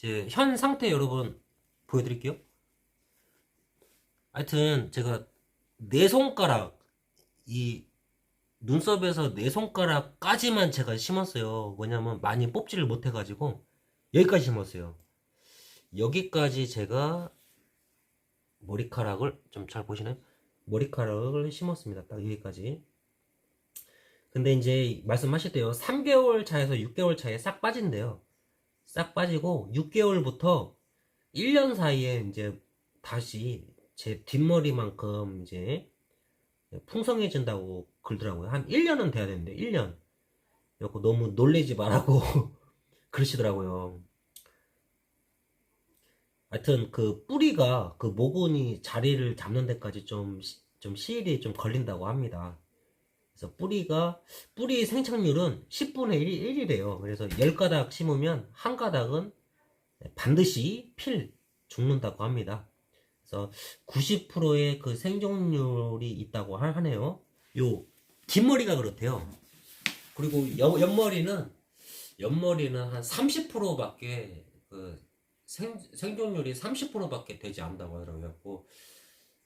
제 현 상태 여러분 보여드릴게요. 하여튼 제가 네 손가락 이 눈썹에서 네 손가락까지만 제가 심었어요. 뭐냐면 많이 뽑지를 못해가지고 여기까지 심었어요. 여기까지 제가 머리카락을 좀 잘 보시나요? 머리카락을 심었습니다. 딱 여기까지. 근데 이제 말씀하실 때요. 3개월 차에서 6개월 차에 싹 빠진대요. 싹 빠지고 6개월부터 1년 사이에 이제 다시 제 뒷머리만큼 이제 풍성해진다고 그러더라고요. 한 1년은 돼야 되는데 1년. 그래갖고 너무 놀래지 말라고 그러시더라고요. 하여튼 그 뿌리가 그 모근이 자리를 잡는 데까지 좀, 시- 좀 시일이 좀 걸린다고 합니다. 그래서 뿌리가, 뿌리 생착률은 10분의 1, 1이래요. 그래서 10가닥 심으면 한 가닥은 반드시 필 죽는다고 합니다. 그래서 90%의 그 생존율이 있다고 하- 하네요. 요 뒷머리가 그렇대요. 그리고 옆, 옆머리는 옆머리는 한 30%밖에 그 생, 생존율이 30%밖에 되지 않는다고 하더라고요.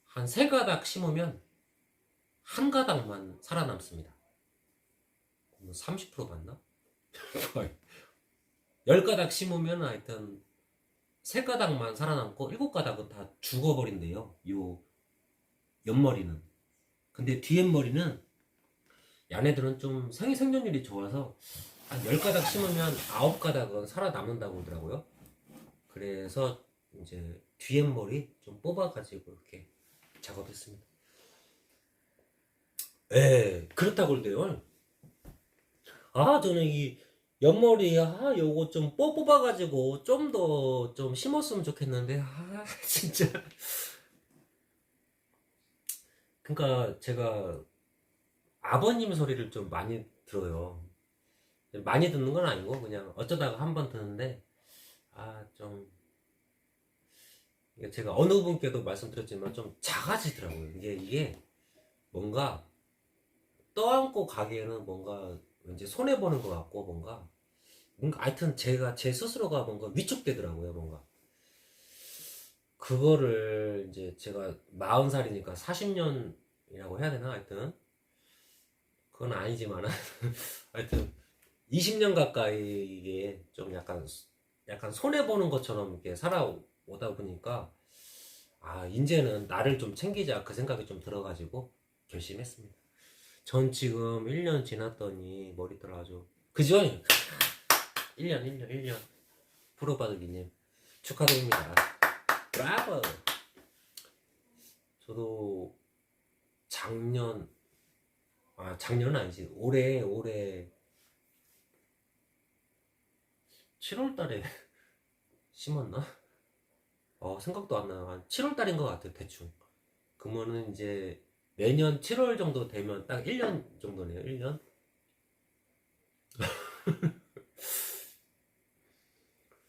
한 세 가닥 심으면 한 가닥만 살아남습니다. 30% 맞나? 열 가닥 심으면 하여튼 세 가닥만 살아남고 일곱 가닥은 다 죽어버린대요. 요 옆머리는. 근데 뒤에머리는 야네들은 좀 생, 생존율이 좋아서 한열 가닥 심으면 아홉 가닥은 살아남는다고 그러더라고요. 그래서 이제 뒤에 머리 좀 뽑아가지고 이렇게 작업했습니다. 예, 그렇다고 그러대요. 아, 저는 이 옆머리, 아, 요거 좀 뽑- 뽑아가지고 좀더좀 심었으면 좋겠는데, 아, 진짜. 그러니까 제가 아버님 소리를 좀 많이 들어요. 많이 듣는 건 아니고, 그냥 어쩌다가 한 번 듣는데, 아, 좀. 제가 어느 분께도 말씀드렸지만 좀 작아지더라고요. 이게, 이게 뭔가 떠안고 가기에는 뭔가 왠지 손해 보는 것 같고 뭔가. 뭔가 하여튼 제가 제 스스로가 뭔가 위축되더라고요 뭔가. 그거를 이제 제가 40살이니까 40년이라고 해야 되나 하여튼. 그건 아니지만 하여튼 20년 가까이 이게 좀 약간 약간 손해 보는 것처럼 이렇게 살아오다 보니까 아 이제는 나를 좀 챙기자 그 생각이 좀 들어가지고 결심했습니다 전 지금 1년 지났더니 머리털 아주 그죠? 1년 1년 1년. 프로바둑이님 축하드립니다. 브라보! 저도 작년 아 작년은 아니지. 올해 올해 7월 달에 심었나? 어 생각도 안 나요. 한 7월 달인 것 같아요 대충. 그러면은 이제 내년 7월 정도 되면 딱 1년 정도네요. 1년.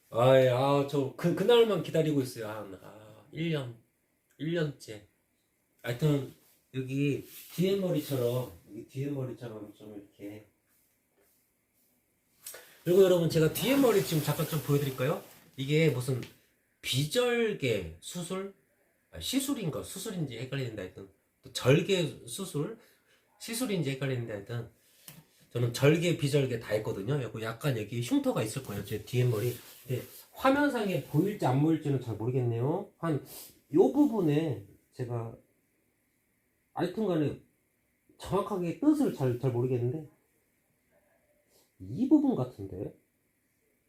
아이, 아, 저, 그, 그날만 기다리고 있어요. 한, 아, 1년. 1년째. 하여튼, 여기 뒤에 머리처럼, 여기 뒤에 머리처럼 좀 이렇게. 그리고 여러분, 제가 뒤에 머리 지금 잠깐 좀 보여드릴까요? 이게 무슨 비절개 수술? 아, 시술인가 수술인지 헷갈리는데 하여튼. 또 절개 수술 시술인지 헷갈리는데 하여튼 저는 절개 비절개 다 했거든요. 그리고 약간 여기 흉터가 있을 거예요. 제 뒤에 머리. 근데 화면상에 보일지 안 보일지는 잘 모르겠네요. 한요 부분에 제가 하여튼간에 정확하게 뜻을 잘, 잘 모르겠는데 이 부분 같은데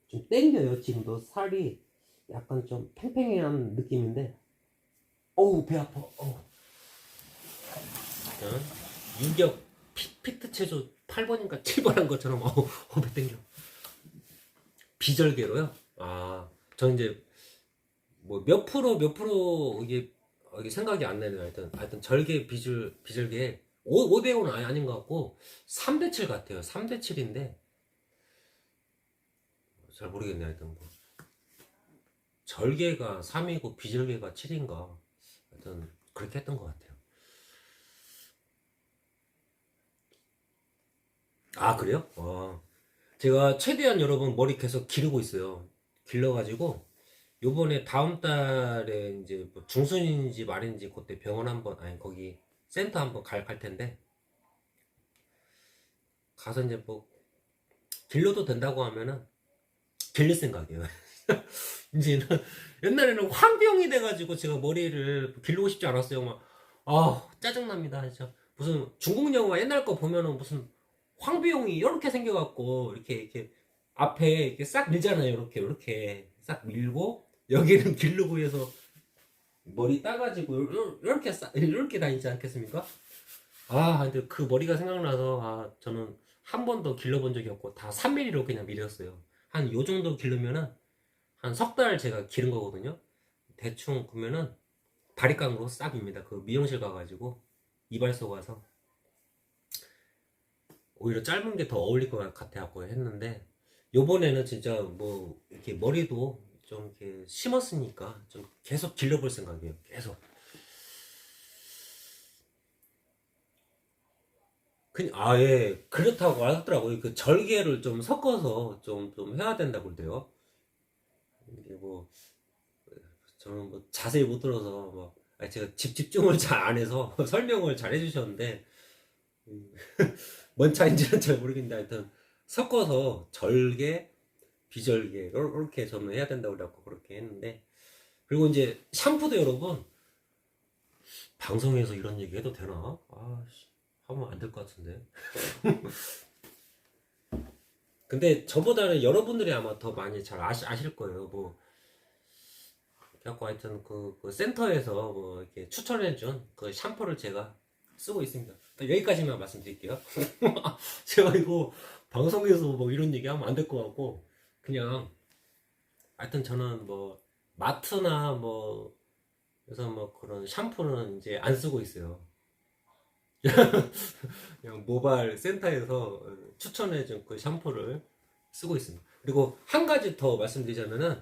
좀 땡겨요. 지금도 살이 약간 좀 팽팽한 느낌인데 어우 배 아파. 어우. 어? 유격 피, 피트 체조 8번인가 7번 한 것처럼 어우 어배 땡겨 비절개로요? 아, 저 이제 뭐 몇 프로 몇 프로 이게 어, 이게 생각이 안 나네요. 하여튼 하여튼 절개 비절 비절개 5, 5대 5는 아니, 아닌 것 같고 3대 7 같아요. 3대 7인데 잘 모르겠네. 하여튼 뭐 절개가 3이고 비절개가 7인가 하여튼 그렇게 했던 것 같아요. 아 그래요? 와 제가 최대한 여러분 머리 계속 기르고 있어요. 길러가지고 요번에 다음 달에 이제 뭐 중순인지 말인지 그때 병원 한번 아니 거기 센터 한번 갈, 갈 텐데 가서 이제 뭐 길러도 된다고 하면은 길릴 생각이에요. 이제는 옛날에는 황병이 돼가지고 제가 머리를 길르고 싶지 않았어요. 막 아 짜증납니다. 진짜 무슨 중국 영화 옛날 거 보면은 무슨 황비용이 이렇게 생겨갖고 이렇게 이렇게 앞에 이렇게 싹 밀잖아요. 이렇게 이렇게 싹 밀고 여기는 길르고 해서 머리 따가지고 이렇게 싹 이렇게 다니지 않겠습니까? 아 근데 그 머리가 생각나서 아 저는 한 번도 길러본 적이 없고 다 3mm로 그냥 밀렸어요. 한 요 정도 기르면은 한 석 달 제가 기른 거거든요. 대충 보면은 바리깡으로 싹 밉니다. 그 미용실 가가지고 이발소 가서 오히려 짧은 게 더 어울릴 것 같아갖고 했는데 요번에는 진짜 뭐 이렇게 머리도 좀 이렇게 심었으니까 좀 계속 길러볼 생각이에요. 계속. 그, 아, 예. 그렇다고 하더라고요. 그 절개를 좀 섞어서 좀, 좀 해야 된다고 그러대요. 이게 뭐, 저는 뭐 자세히 못 들어서 막, 제가 집 집중을 잘 안 해서 설명을 잘 해주셨는데, 음, 뭔 차인지는 잘 모르겠는데, 하여튼, 섞어서 절개, 비절개, 이렇게 저는 해야 된다고 그래갖고 그렇게 했는데, 그리고 이제 샴푸도 여러분, 방송에서 이런 얘기 해도 되나? 아, 씨. 하면 안 될 것 같은데. 근데 저보다는 여러분들이 아마 더 많이 잘 아시, 아실 거예요. 뭐, 그래갖고 하여튼 그, 그 센터에서 뭐 이렇게 추천해준 그 샴푸를 제가 쓰고 있습니다. 여기까지만 말씀드릴게요. 제가 이거 방송에서 뭐 이런 얘기 하면 안 될 것 같고, 그냥, 하여튼 저는 뭐, 마트나 뭐, 그래서 뭐 그런 샴푸는 이제 안 쓰고 있어요. 그냥 모바일 센터에서 추천해준 그 샴푸를 쓰고 있습니다. 그리고 한 가지 더 말씀드리자면은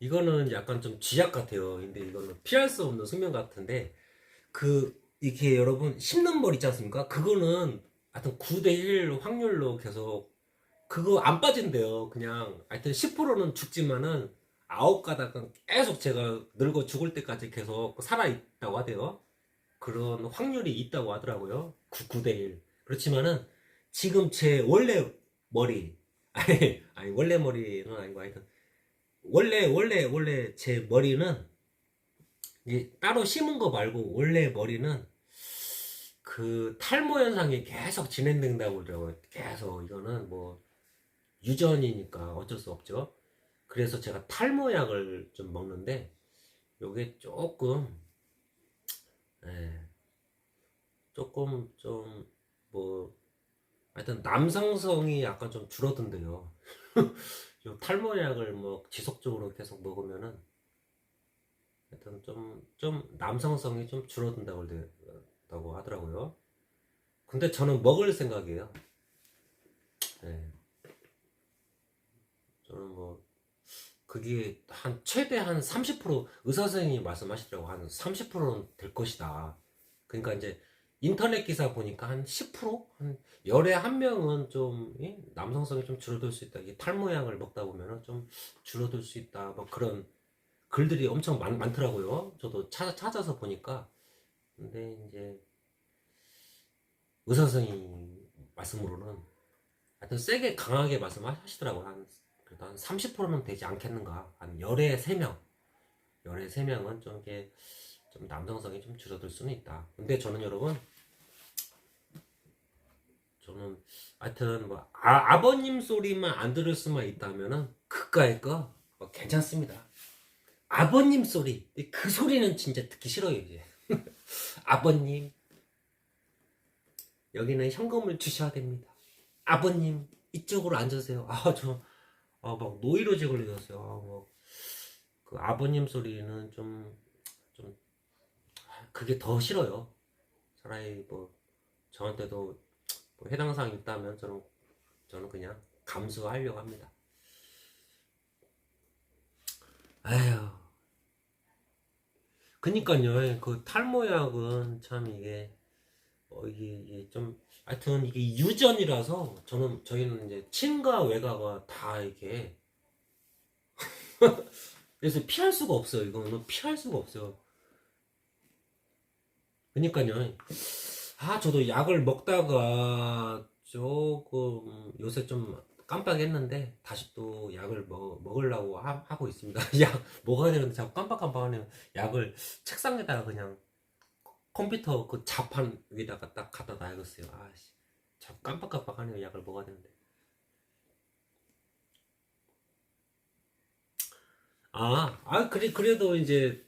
이거는 약간 좀 쥐약 같아요. 근데 이거는 피할 수 없는 숙명 같은데 그 이렇게 여러분 씹는 머리 있지 않습니까? 그거는 하여튼 9대1 확률로 계속 그거 안 빠진대요. 그냥 하여튼 10%는 죽지만은 아홉 가닥은 계속 제가 늙어 죽을 때까지 계속 살아있다고 하대요. 그런 확률이 있다고 하더라고요. 9, 대 1. 그렇지만은 지금 제 원래 머리 아니, 아니 원래 머리는 아니고 하여튼 원래 원래 원래 제 머리는 이제 따로 심은 거 말고 원래 머리는 그 탈모 현상이 계속 진행된다고 그러더라고요. 계속 이거는 뭐 유전이니까 어쩔 수 없죠. 그래서 제가 탈모 약을 좀 먹는데 요게 조금 예. 조금 좀 뭐 하여튼 남성성이 약간 좀 줄어든대요. 요 탈모약을 뭐 지속적으로 계속 먹으면은 하여튼 좀 좀 남성성이 좀 줄어든다고 그러다고 하더라고요. 근데 저는 먹을 생각이에요. 예. 저는 뭐 그게 한 최대 한 30% 의사 선생님이 말씀하시더라고 한 30%는 될 것이다. 그러니까 이제 인터넷 기사 보니까 한 10%? 한 열에 한 명은 좀 예? 남성성이 좀 줄어들 수 있다. 이 탈모약을 먹다 보면은 좀 줄어들 수 있다. 뭐 그런 글들이 엄청 많, 많더라고요. 저도 찾아, 찾아서 보니까. 근데 이제 의사 선생님 말씀으로는 하여튼 세게 강하게 말씀하시더라고요. 한 그래도 한 30%는 되지 않겠는가. 한 열에 3명. 열에 3명은 좀 이게 좀 남성성이 좀 줄어들 수는 있다. 근데 저는 여러분, 저는 하여튼 뭐 아, 버님 소리만 안 들을 수만 있다면은 그까이 거 뭐 괜찮습니다. 아버님 소리, 그 소리는 진짜 듣기 싫어요 이제. 아버님, 여기는 현금을 주셔야 됩니다. 아버님 이쪽으로 앉으세요. 아 저 아, 막 노이로제 걸리셨어요. 아, 뭐, 그 아버님 소리는 좀, 좀, 그게 더 싫어요. 차라리 뭐, 저한테도 뭐 해당 사항이 있다면 저는, 저는 그냥 감수하려고 합니다. 아휴. 그니까요, 그 탈모약은 참 이게, 어, 이게, 이게 좀, 하여튼 이게 유전이라서 저는 저희는 이제 친가 외가가 다 이렇게 그래서 피할 수가 없어요. 이거는 피할 수가 없어요. 그러니까요. 아, 저도 약을 먹다가 조금 요새 좀 깜빡했는데 다시 또 약을 먹, 먹으려고 하, 고 있습니다. 약 먹어야 되는데 자꾸 깜빡깜빡하네요. 약을 책상에다가 그냥 컴퓨터 그 자판 위에다가 딱 갖다 놔야겠어요. 아씨, 자꾸 깜빡깜빡하네요. 약을 먹어야 되는데. 아, 아 그래 그래도 이제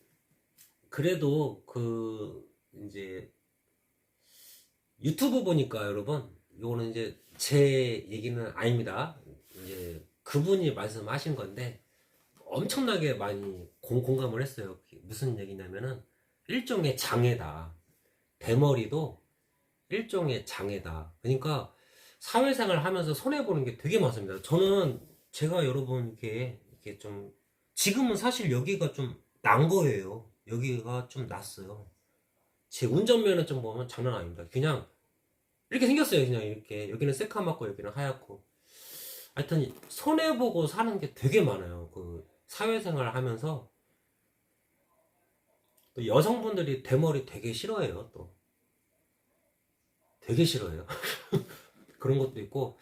그래도 그 이제 유튜브 보니까 여러분 요거는 이제 제 얘기는 아닙니다. 이제 그분이 말씀하신 건데 엄청나게 많이 공, 공감을 했어요. 무슨 얘기냐면은 일종의 장애다. 대머리도 일종의 장애다. 그러니까 사회생활 하면서 손해 보는 게 되게 많습니다. 저는 제가 여러분께 이렇게 좀 지금은 사실 여기가 좀 난 거예요. 여기가 좀 났어요. 제 운전면허 좀 보면 장난 아닙니다. 그냥 이렇게 생겼어요. 그냥 이렇게 여기는 새카맣고 여기는 하얗고. 하여튼 손해 보고 사는 게 되게 많아요. 그 사회생활 하면서 또 여성분들이 대머리 되게 싫어해요. 또 되게 싫어해요. 그런 것도 있고.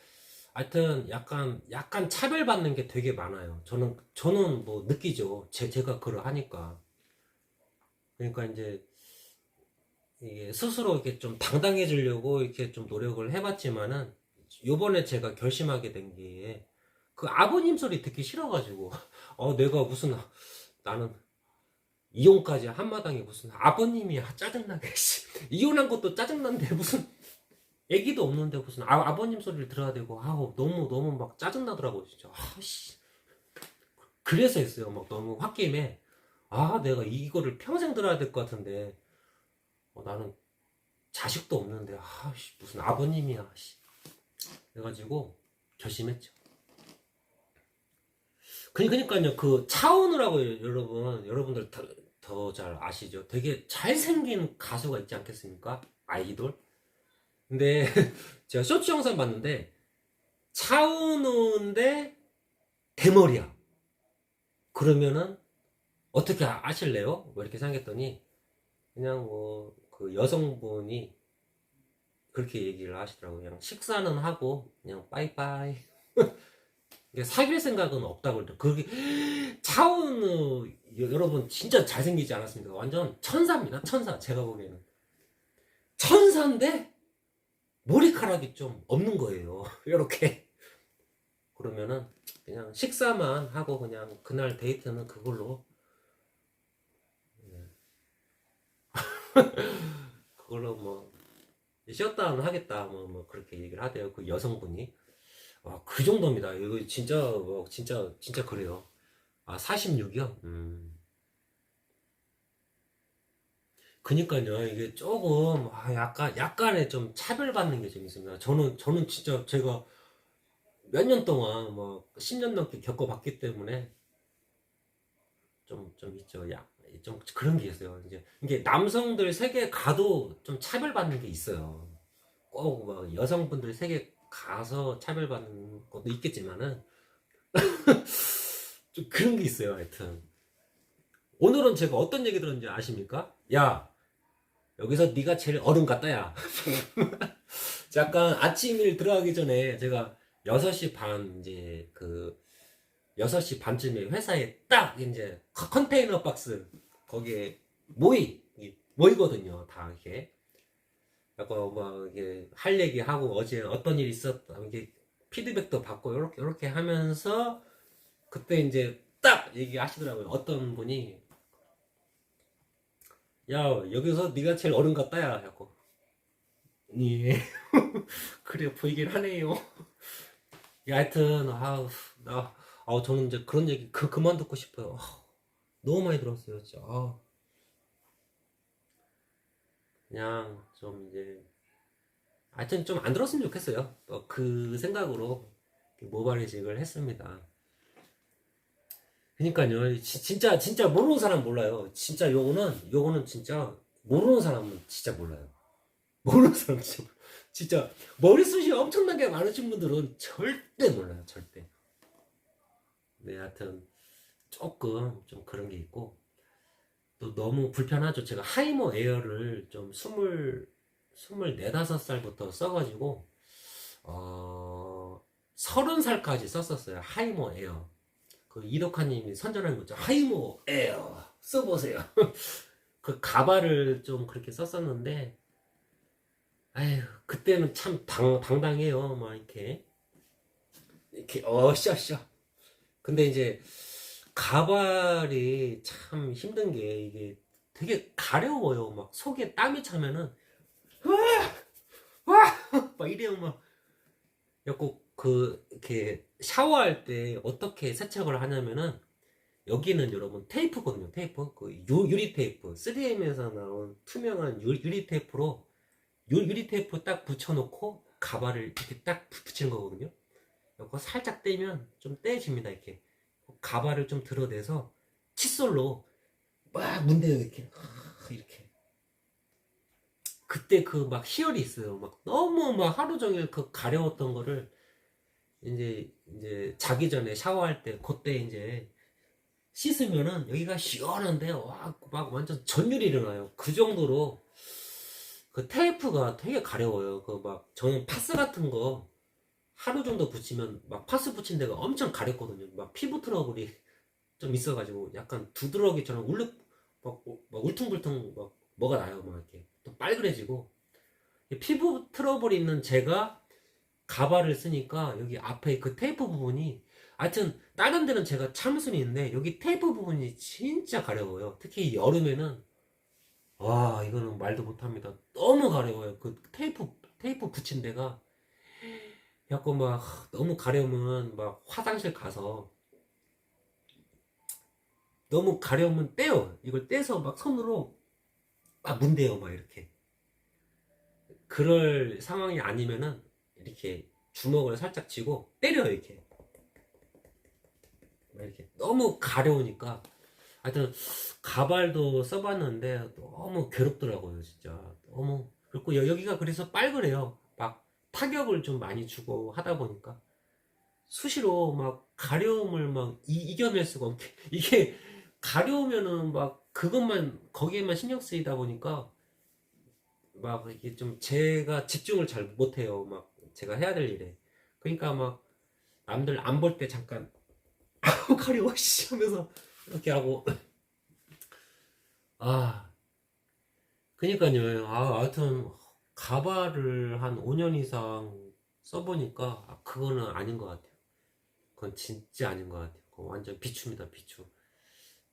하여튼 약간 약간 차별받는 게 되게 많아요. 저는 저는 뭐 느끼죠. 제 제가 그걸 하니까. 그러니까 이제 이게 스스로 이렇게 좀 당당해지려고 이렇게 좀 노력을 해봤지만은 요번에 제가 결심하게 된 게 그 아버님 소리 듣기 싫어가지고 어 내가 무슨 나는 이혼까지 한마당에 무슨 아버님이야 짜증나게 씨. 이혼한 것도 짜증난데 무슨 애기도 없는데 무슨 아, 아버님 소리를 들어야 되고 아우 너무 너무 막 짜증나더라고 진짜 아씨 그래서 했어요 막 너무 홧김에 아 내가 이거를 평생 들어야 될 것 같은데 어, 나는 자식도 없는데 아 씨 무슨 아버님이야 씨. 그래가지고 결심했죠. 그니까요 그 차은우라고 여러분 여러분들 더 잘 아시죠? 되게 잘생긴 가수가 있지 않겠습니까? 아이돌? 근데 제가 쇼츠 영상 봤는데 차은우인데 대머리야. 그러면은 어떻게 아- 아실래요? 뭐 이렇게 생각했더니 그냥 뭐 그 여성분이 그렇게 얘기를 하시더라고요. 그냥 식사는 하고 그냥 빠이빠이. 사귈 생각은 없다고 그러더라고요. 그게 차은우 여- 여러분 진짜 잘생기지 않았습니까? 완전 천사입니다. 천사 제가 보기에는 천사인데 머리카락이 좀 없는 거예요. 이렇게 그러면은 그냥 식사만 하고 그냥 그날 데이트는 그걸로 그걸로 뭐 셧다운 하겠다 뭐, 뭐 그렇게 얘기를 하대요 그 여성분이. 와, 그 정도입니다. 이거 진짜 뭐 진짜 진짜 그래요. 아 46이요? 음. 그니까요. 이게 조금 아, 약간 약간의 좀 차별받는 게 좀 있습니다. 저는 저는 진짜 제가 몇 년 동안 뭐 10년 넘게 겪어봤기 때문에 좀좀 있죠. 야, 좀 그런 게 있어요. 이제 이게 남성들 세계 가도 좀 차별받는 게 있어요. 꼭뭐 여성분들 세계 가서 차별받는 것도 있겠지만은 좀 그런 게 있어요. 하여튼 오늘은 제가 어떤 얘기 들었는지 아십니까? 야 여기서 네가 제일 어른 같다야. 잠깐 아침 일 들어가기 전에 제가 6시 반 이제 그 6시 반쯤에 회사에 딱 이제 컨- 컨테이너 박스 거기에 모이 모이거든요 다 이렇게. 약간 뭐 이게 할 얘기 하고 어제 어떤 일이 있었다 이게 피드백도 받고 이렇게 이렇게 하면서 그때 이제 딱 얘기하시더라고요. 어떤 분이. 야 여기서 네가 제일 어른 같다야 하고. 예. 그래 보이긴 하네요. 야, 하여튼 아우 나 아, 저는 이제 그런 얘기 그 그만 듣고 싶어요. 아, 너무 많이 들었어요, 진짜. 아. 그냥 좀 이제 하여튼 좀 안 들었으면 좋겠어요. 또그 생각으로 모발이직을 했습니다. 그러니까요, 지- 진짜 진짜 모르는 사람 몰라요. 진짜 요거는 요거는 진짜 모르는 사람은 진짜 몰라요. 모르는 사람 진짜. 진짜 머리숱이 엄청나게 많으신 분들은 절대 몰라요, 절대. 네, 하여튼 조금 좀 그런 게 있고 또 너무 불편하죠. 제가 하이모 에어를 좀 스물 스물 네 다섯 살부터 써가지고 어 서른 살까지 썼었어요. 하이모 에어. 그 이덕화님이 선전한 거죠. 하이모 에어 써보세요. 그 가발을 좀 그렇게 썼었는데, 아휴 그때는 참 당, 당당해요. 막 이렇게 이렇게 어셔셔. 근데 이제 가발이 참 힘든 게 이게 되게 가려워요. 막 속에 땀이 차면은 와와막 이래요 막. 그래갖고 그 이렇게 샤워할 때 어떻게 세척을 하냐면은 여기는 여러분 테이프거든요. 테이프 그 유, 유리 테이프 3M에서 나온 투명한 유, 유리 테이프로 유, 유리 테이프 딱 붙여놓고 가발을 이렇게 딱 붙- 붙이는 거거든요. 이거 살짝 떼면 좀 떼집니다 이렇게 가발을 좀 드러내서 칫솔로 막 문대요 이렇게. 아, 이렇게. 그때 그 막 희열이 있어요. 막 너무 막 하루 종일 그 가려웠던 거를 이제 이제 자기 전에 샤워할 때 그때 이제 씻으면은 여기가 시원한데 와 막 완전 전율이 일어나요. 그 정도로 그 테이프가 되게 가려워요. 그 막 저는 파스 같은 거 하루 정도 붙이면 막 파스 붙인 데가 엄청 가렵거든요. 막 피부 트러블이 좀 있어가지고 약간 두드러기처럼 울릉 막, 막 울퉁불퉁 막 뭐가 나요. 막 이렇게 또 빨그레지고 이 피부 트러블이 있는 제가 가발을 쓰니까 여기 앞에 그 테이프 부분이 하여튼 다른 데는 제가 수는 있는데 여기 테이프 부분이 진짜 가려워요. 특히 여름에는 와 이거는 말도 못합니다. 너무 가려워요. 그 테이프 테이프 붙인 데가 약간 막 하, 너무 가려우면 막 화장실 가서 너무 가려우면 떼요. 이걸 떼서 막 손으로 막 문대요. 막 이렇게. 그럴 상황이 아니면은 이렇게 주먹을 살짝 쥐고 때려요. 이렇게. 막 이렇게 너무 가려우니까 하여튼 가발도 써봤는데 너무 괴롭더라고요. 진짜 너무 그리고 여- 여기가 그래서 빨그래요. 막 타격을 좀 많이 주고 하다 보니까 수시로 막 가려움을 막 이, 겨낼 수가 없게. 이게 가려우면은 막 그것만 거기에만 신경 쓰이다 보니까 막 이게 좀 제가 집중을 잘 못해요. 막 제가 해야 될 일에. 그러니까 막 남들 안 볼 때 잠깐 아우 가려워 씨 하면서 이렇게 하고. 아. 그니까요. 아 하여튼 가발을 한 5년 이상 써보니까 아, 그거는 아닌 것 같아요. 그건 진짜 아닌 것 같아요. 그거 완전 비추입니다, 비추.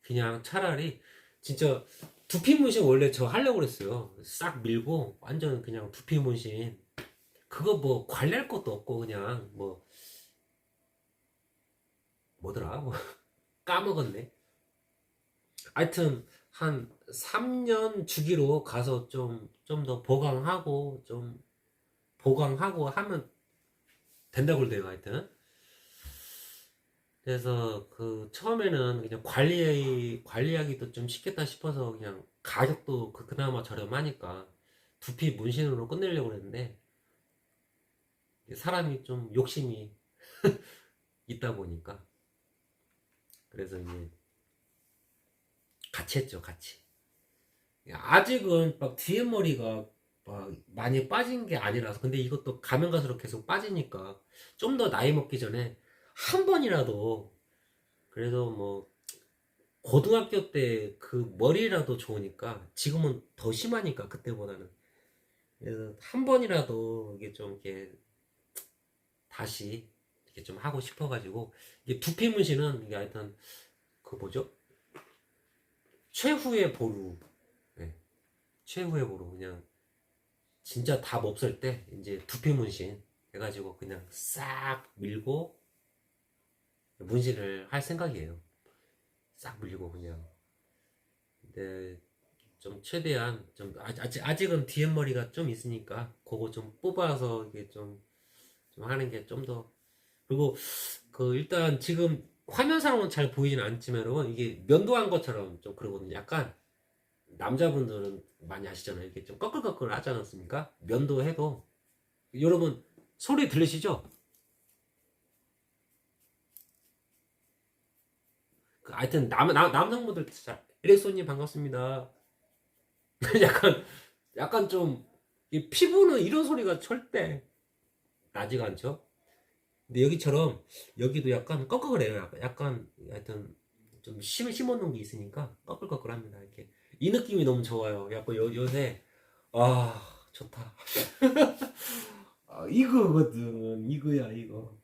그냥 차라리 진짜 두피 문신 원래 저 하려고 그랬어요. 싹 밀고 완전 그냥 두피 문신. 그거 뭐 관리할 것도 없고 그냥 뭐 뭐더라 뭐 까먹었네. 하여튼 한 3년 주기로 가서 좀 좀 더 보강하고 좀 보강하고 하면 된다고 그러대요 하여튼. 그래서 그 처음에는 그냥 관리 관리하기도 좀 쉽겠다 싶어서 그냥 가격도 그- 그나마 저렴하니까 두피 문신으로 끝내려고 그랬는데 사람이 좀 욕심이 있다 보니까. 그래서 이제 같이 했죠 같이 아직은 막 뒤에 머리가 막 많이 빠진 게 아니라서 근데 이것도 가면 갈수록 계속 빠지니까 좀 더 나이 먹기 전에 한 번이라도 그래도 뭐 고등학교 때 그 머리라도 좋으니까 지금은 더 심하니까 그때보다는 그래서 한 번이라도 이게 좀 이렇게 다시 이렇게 좀 하고 싶어가지고 이게 두피 문신은 이게 하여튼 그 뭐죠 최후의 보루 네. 최후의 보루 그냥 진짜 답 없을 때 이제 두피 문신 해가지고 그냥 싹 밀고 문신을 할 생각이에요. 싹 밀고 그냥. 근데 좀 최대한 좀 아직 아직- 아직은 DM 머리가 좀 있으니까 그거 좀 뽑아서 이게 좀 좀 하는 게 좀 더 그리고 그 일단 지금 화면상으로는 잘 보이지는 않지만 여러분 이게 면도한 것처럼 좀 그러거든요. 약간 남자분들은 많이 아시잖아요. 이렇게 좀 꺼끌꺼끌 하지 않았습니까? 면도 해도 여러분 소리 들리시죠? 그 하여튼 남, 남 남성분들 진짜 에릭소님 반갑습니다. 약간 약간 좀 이 피부는 이런 소리가 절대 나지가 않죠. 근데 여기처럼 여기도 약간 꺽꺽거려요. 약간, 약간 하여튼 좀 심, 심어놓은 게 있으니까 꺼끌꺼끌합니다. 이렇게 이 느낌이 너무 좋아요. 약간 요, 요새 아 좋다. 아, 이거거든 이거야 이거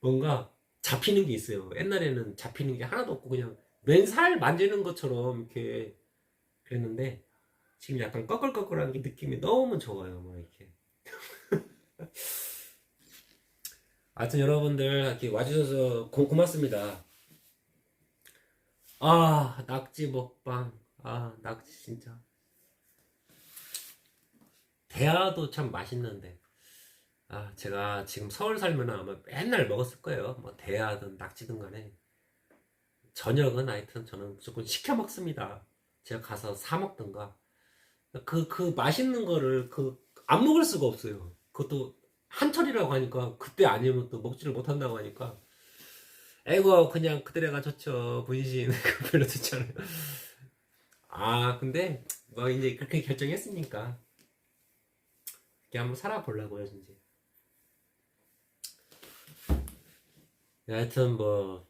뭔가 잡히는 게 있어요. 옛날에는 잡히는 게 하나도 없고 그냥 맨살 만지는 것처럼 이렇게 그랬는데 지금 약간 꺼끌꺼끌한 게 느낌이 너무 좋아요. 막 이렇게. 하여튼 여러분들 이렇게 와주셔서 고, 고맙습니다. 아 낙지 먹방 아 낙지 진짜. 대하도 참 맛있는데. 아 제가 지금 서울 살면 아마 맨날 먹었을 거예요. 뭐 대하든 낙지든 간에. 저녁은 하여튼 저는 무조건 시켜 먹습니다. 제가 가서 사 먹든가. 그그 맛있는 거를 그 안 먹을 수가 없어요. 그것도 한철이라고 하니까 그때 아니면 또 먹지를 못한다고 하니까. 에이고 그냥 그대로가 좋죠. 분신. 별로 좋지 않아요 아 근데 뭐 이제 그렇게 결정했으니까 이렇게 한번 살아보려고요 이제 하여튼 뭐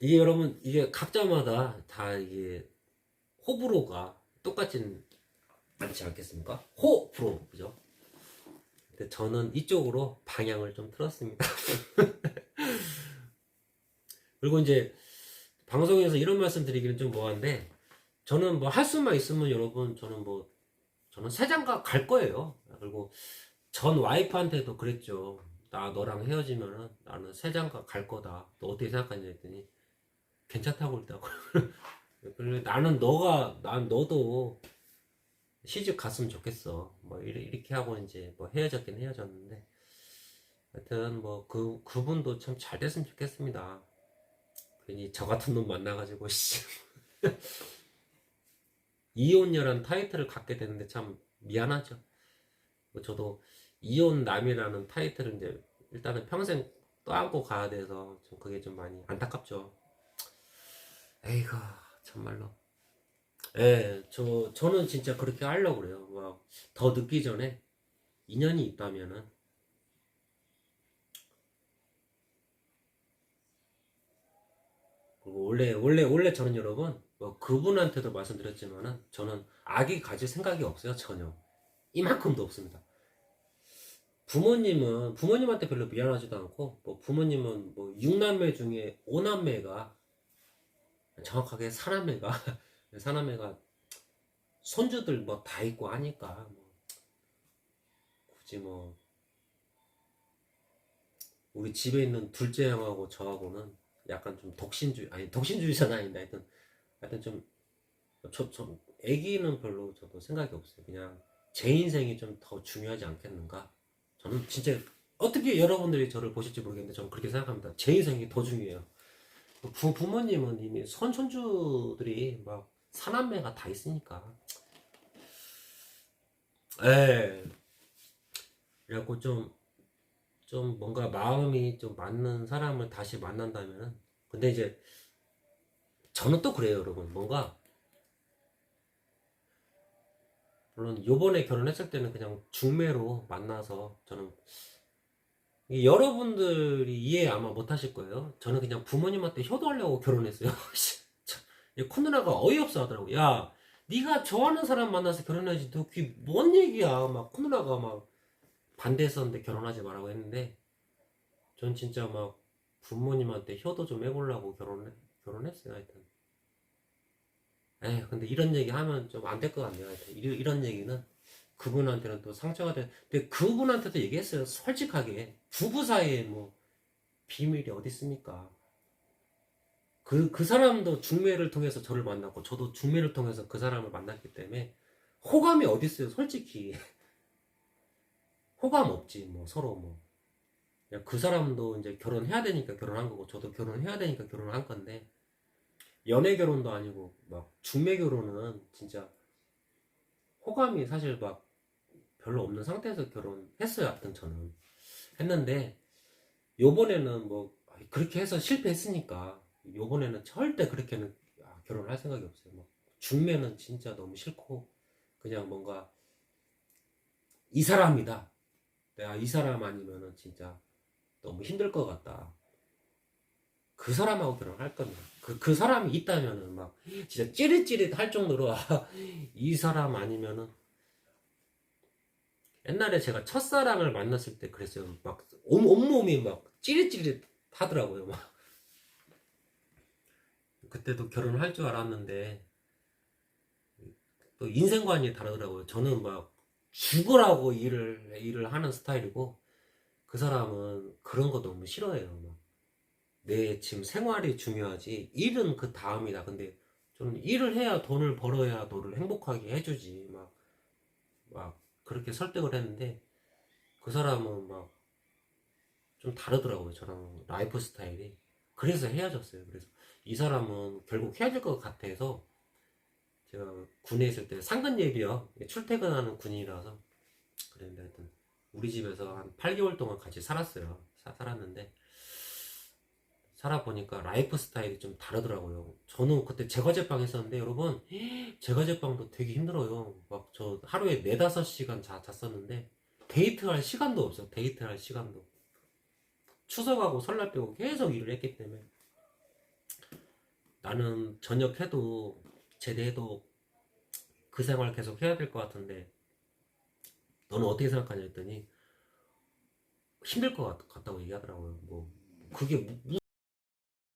이게 여러분 이게 각자마다 다 이게 호불호가 똑같진 않지 않겠습니까? 호불호 그죠? 근데 저는 이쪽으로 방향을 좀 틀었습니다. 그리고 이제 방송에서 이런 말씀 드리기는 좀 뭐한데 저는 뭐 할 수만 있으면 여러분 저는 뭐 저는 세장가 갈 거예요. 그리고 전 와이프한테도 그랬죠. 나 너랑 헤어지면은 나는 세장가 갈 거다. 너 어떻게 생각하냐 했더니 괜찮다고 그랬다고. 그래 나는 너가 난 너도 시집 갔으면 좋겠어. 뭐 이렇게 하고 이제 뭐 헤어졌긴 헤어졌는데 하여튼 뭐 그 그분도 참 잘 됐으면 좋겠습니다. 괜히 저 같은 놈 만나가지고 씨. 이혼녀란 타이틀을 갖게 되는데 참 미안하죠. 뭐 저도 이혼남이라는 타이틀을 이제 일단은 평생 떠안고 가야 돼서 좀 그게 좀 많이 안타깝죠. 에이구 정말로. 예, 저 저는 진짜 그렇게 하려고 그래요. 막 더 늦기 전에 인연이 있다면은 원래 원래 원래 저는 여러분 뭐 그분한테도 말씀드렸지만은 저는 아기 가질 생각이 없어요 전혀 이만큼도 없습니다. 부모님은 부모님한테 별로 미안하지도 않고 뭐 부모님은 뭐 6남매 중에 5남매가 정확하게 4남매가 4남매가 손주들 뭐 다 있고 하니까 뭐 굳이 뭐 우리 집에 있는 둘째 형하고 저하고는 약간 좀 독신주의 아니 독신주의자는 아닌데 하여튼 하여튼 좀 저 저 애기는 별로 저도 생각이 없어요. 그냥 제 인생이 좀 더 중요하지 않겠는가? 저는 진짜 어떻게 여러분들이 저를 보실지 모르겠는데 저는 그렇게 생각합니다. 제 인생이 더 중요해요. 부, 부모님은 이미 손 손주들이 막 사남매가 다 있으니까. 에 그래갖고 좀 좀 뭔가 마음이 좀 맞는 사람을 다시 만난다면은 근데 이제 저는 또 그래요 여러분. 뭔가 물론 요번에 결혼했을 때는 그냥 중매로 만나서 저는 여러분들이 이해 아마 못 하실 거예요. 저는 그냥 부모님한테 효도하려고 결혼했어요. 큰 누나가 어이없어 하더라고 야 네가 좋아하는 사람 만나서 결혼해야지. 너 그게 뭔 얘기야? 막큰 누나가 막 반대했었는데 결혼하지 말라고 했는데 전 진짜 막 부모님한테 효도 좀 해보려고 결혼 결혼했어요 하여튼. 에이 근데 이런 얘기 하면 좀 안 될 것 같네요 하여튼. 이- 이런 얘기는 그분한테는 또 상처가 돼 근데 그분한테도 얘기했어요 솔직하게. 부부 사이에 뭐 비밀이 어디 있습니까? 그, 그 사람도 중매를 통해서 저를 만났고 저도 중매를 통해서 그 사람을 만났기 때문에 호감이 어디 있어요 솔직히. 호감 없지 뭐 서로 뭐 그 사람도 이제 결혼해야 되니까 결혼한 거고 저도 결혼해야 되니까 결혼한 건데 연애 결혼도 아니고 막 중매 결혼은 진짜 호감이 사실 막 별로 없는 상태에서 결혼했어요 하여튼 저는 했는데 요번에는 뭐 그렇게 해서 실패했으니까 요번에는 절대 그렇게는 아, 결혼할 생각이 없어요. 막 중매는 진짜 너무 싫고 그냥 뭔가 이 사람이다. 내가 이 사람 아니면은 진짜 너무 힘들 것 같다. 그 사람하고 결혼할 겁니다. 그, 그 사람이 있다면은 막 진짜 찌릿찌릿 할 정도로 아, 이 사람 아니면은 옛날에 제가 첫사랑을 만났을 때 그랬어요. 막 온, 온몸이 막 찌릿찌릿 하더라고요. 막 그때도 결혼을 할줄 알았는데 또 인생관이 다르더라고요. 저는 막 죽으라고 일을 일을 하는 스타일이고 그 사람은 그런 거 너무 싫어해요. 막. 내 지금 생활이 중요하지 일은 그 다음이다. 근데 저는 일을 해야 돈을 벌어야 너를 행복하게 해주지. 막, 막 그렇게 설득을 했는데 그 사람은 막 좀 다르더라고요. 저랑 라이프 스타일이. 그래서 헤어졌어요. 그래서 이 사람은 결국 헤어질 것 같아서 제가 군에 있을 때 상근 예비요. 출퇴근하는 군인이라서 그랬는데 하여튼 우리 집에서 한 8개월 동안 같이 살았어요. 사- 살았는데 살아보니까 라이프 스타일이 좀 다르더라고요. 저는 그때 제과제빵 했었는데 여러분 제과제빵도 되게 힘들어요. 막 저 하루에 4, 5시간 자, 잤었는데 데이트할 시간도 없어요. 데이트할 시간도. 추석하고 설날 빼고 계속 일을 했기 때문에 나는 전역해도 제대해도 그 생활 계속 해야 될 것 같은데 너는 어떻게 생각하냐 했더니 힘들 것 같, 같다고 얘기하더라고요. 뭐 그게 무-